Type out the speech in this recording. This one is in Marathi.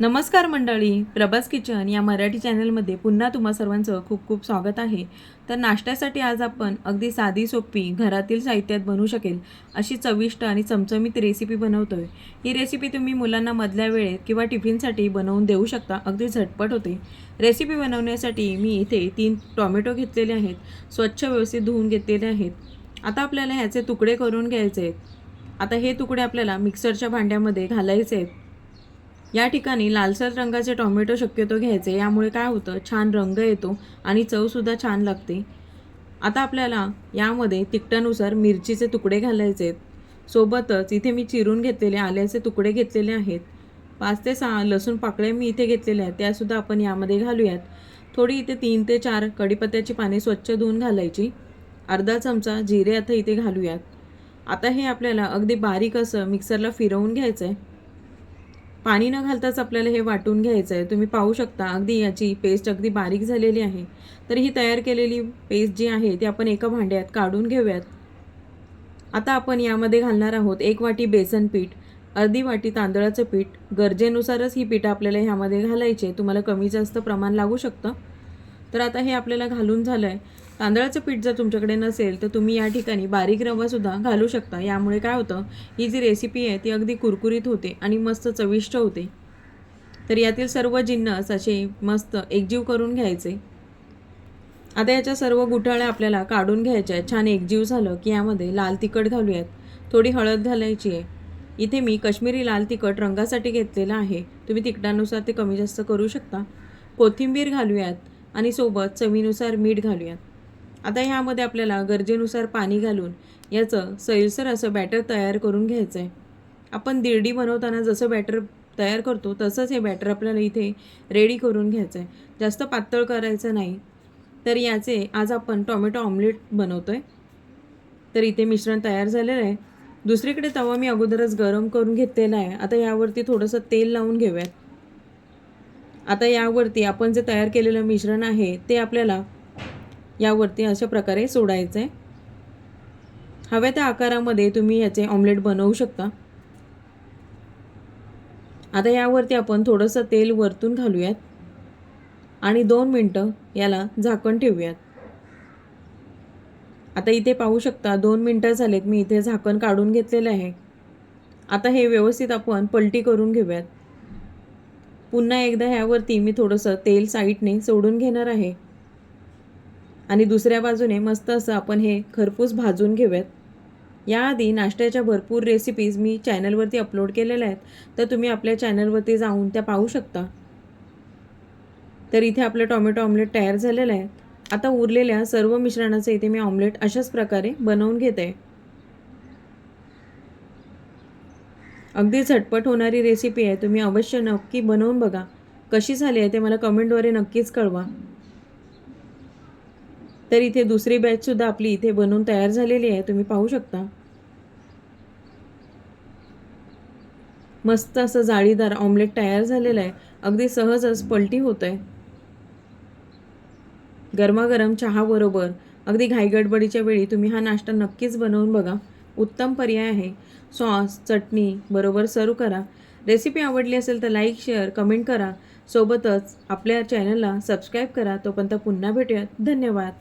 नमस्कार मंडळी प्रभास किचन या मराठी चॅनलमध्ये पुन्हा तुम्हा सर्वांचं खूप खूप स्वागत आहे. तर नाश्त्यासाठी आज आपण अगदी साधी सोपी घरातील साहित्यात बनवू शकेल अशी चविष्ट आणि चमचमीत रेसिपी बनवतो आहे ही रेसिपी तुम्ही मुलांना मधल्या वेळेत किंवा टिफिनसाठी बनवून देऊ शकता अगदी झटपट होते. रेसिपी बनवण्यासाठी मी इथे तीन टॉमॅटो घेतलेले आहेत स्वच्छ व्यवस्थित धुवून घेतलेले आहेत. आता आपल्याला ह्याचे तुकडे करून घ्यायचे आहेत. आता हे तुकडे आपल्याला मिक्सरच्या भांड्यामध्ये घालायचे आहेत. या ठिकाणी लालसर रंगाचे टोमॅटो शक्यतो घ्यायचे. यामुळे काय होतं? छान रंग येतो आणि चवसुद्धा छान लागते. आता आपल्याला यामध्ये तिखटानुसार मिरचीचे तुकडे घालायचे आहेत. सोबतच इथे मी चिरून घेतलेले आल्याचे तुकडे घेतलेले आहेत. पाच ते सहा लसूण पाकळ्या मी इथे घेतलेल्या आहेत. त्यासुद्धा आपण यामध्ये घालूयात. थोडी इथे तीन ते चार कढीपत्त्याची पाने स्वच्छ धुवून घालायची. अर्धा चमचा जिरे आता इथे घालूयात. आता हे आपल्याला अगदी बारीक असं मिक्सरला फिरवून घ्यायचं आहे पाणी न घालताच आपल्याला हे वाटून घ्यायचं आहे. तुम्ही पाहू शकता अगदी याची पेस्ट अगदी बारीक झालेली आहे. तर ही तयार केलेली पेस्ट जी आहे ती आपण एका भांड्यात काढून घेऊयात. आता आपण यामध्ये घालणार आहोत एक वाटी बेसन पीठ अर्धी वाटी तांदळाचं पीठ. गरजेनुसारच ही पीठं आपल्याला ह्यामध्ये घालायचे तुम्हाला कमी जास्त प्रमाण लागू शकतं. तर आता हे आपल्याला घालून झालं आहे तांदळाचं पीठ जर तुमच्याकडे नसेल तर तुम्ही या ठिकाणी बारीक रवासुद्धा घालू शकता. यामुळे काय होतं ही जी रेसिपी आहे ती अगदी कुरकुरीत होते आणि मस्त चविष्ट होते. तर यातील सर्व जिन्नस असे मस्त एकजीव करून घ्यायचे. आता याच्या सर्व गुठाळ्या आपल्याला काढून घ्यायच्या आहेत. छान एकजीव झालं की यामध्ये लाल तिखट घालूयात. थोडी हळद घालायची आहे. इथे मी कश्मीरी लाल तिखट रंगासाठी घेतलेलं आहे. तुम्ही तिखटानुसार ते कमी जास्त करू शकता. कोथिंबीर घालूयात आणि सोबत चवीनुसार मीठ घालूयात. आता ह्यामध्ये आपल्याला गरजेनुसार पाणी घालून याचं सैलसर असं बॅटर तयार करून घ्यायचं आहे आपण दिरडी बनवताना जसं बॅटर तयार करतो तसंच हे बॅटर आपल्याला इथे रेडी करून घ्यायचं आहे जास्त पातळ करायचं नाही. तर याचे आज आपण टोमॅटो ऑमलेट बनवतो आहे तर इथे मिश्रण तयार झालेलं आहे. दुसरीकडे तवा मी अगोदरच गरम करून घेतलेला आहे. आता यावरती थोडंसं तेल लावून घेऊयात. आता यावरती आपण जे तयार केलेलं मिश्रण आहे ते आपल्याला यावरती अशा प्रकारे सोडायचं आहे हव्या त्या आकारामध्ये तुम्ही याचे ऑमलेट बनवू शकता. आता यावरती आपण थोडंसं तेल वरतून घालूयात. आणि दोन मिनटं याला झाकण ठेवूयात. आता इथे पाहू शकता दोन मिनटं झालेत मी इथे झाकण काढून घेतलेलं आहे. आता हे व्यवस्थित आपण पलटी करून घेऊयात. पुन्हा एकदा ह्यावरती मी थोडंसं तेल साईडने सोडून घेणार आहे. आणि दुसऱ्या बाजूने मस्त असं आपण हे खरपूस भाजून घेऊयात. याआधी नाश्त्याच्या भरपूर रेसिपीज मी चॅनलवरती अपलोड केलेल्या आहेत. तर तुम्ही आपल्या चॅनलवरती जाऊन त्या पाहू शकता. तर इथे आपलं टॉमॅटो ऑमलेट तयार झालेलं आहे. आता उरलेल्या सर्व मिश्रणाचं इथे मी ऑमलेट अशाच प्रकारे बनवून घेते. अगदी झटपट होणारी रेसिपी आहे. तुम्ही अवश्य नक्की बनवून बघा. कशी झाली आहे ते मला कमेंटद्वारे नक्कीच कळवा. तर इथे दुसरी बॅचसुद्धा आपली इथे बनवून तयार झालेली आहे. तुम्ही पाहू शकता. मस्त असं जाळीदार ऑमलेट तयार झालेलं आहे. अगदी सहजच पलटी होत आहे गरमागरम चहाबरोबर अगदी घाईगडबडीच्या वेळी तुम्ही हा नाश्ता नक्कीच बनवून बघा. उत्तम पर्याय आहे. सॉस चटणी बरोबर सर्व करा. रेसिपी आवडली असेल तर लाईक शेअर कमेंट करा. सोबतच आपल्या चॅनलला सबस्क्राईब करा. तोपर्यंत पुन्हा भेटूयात. धन्यवाद.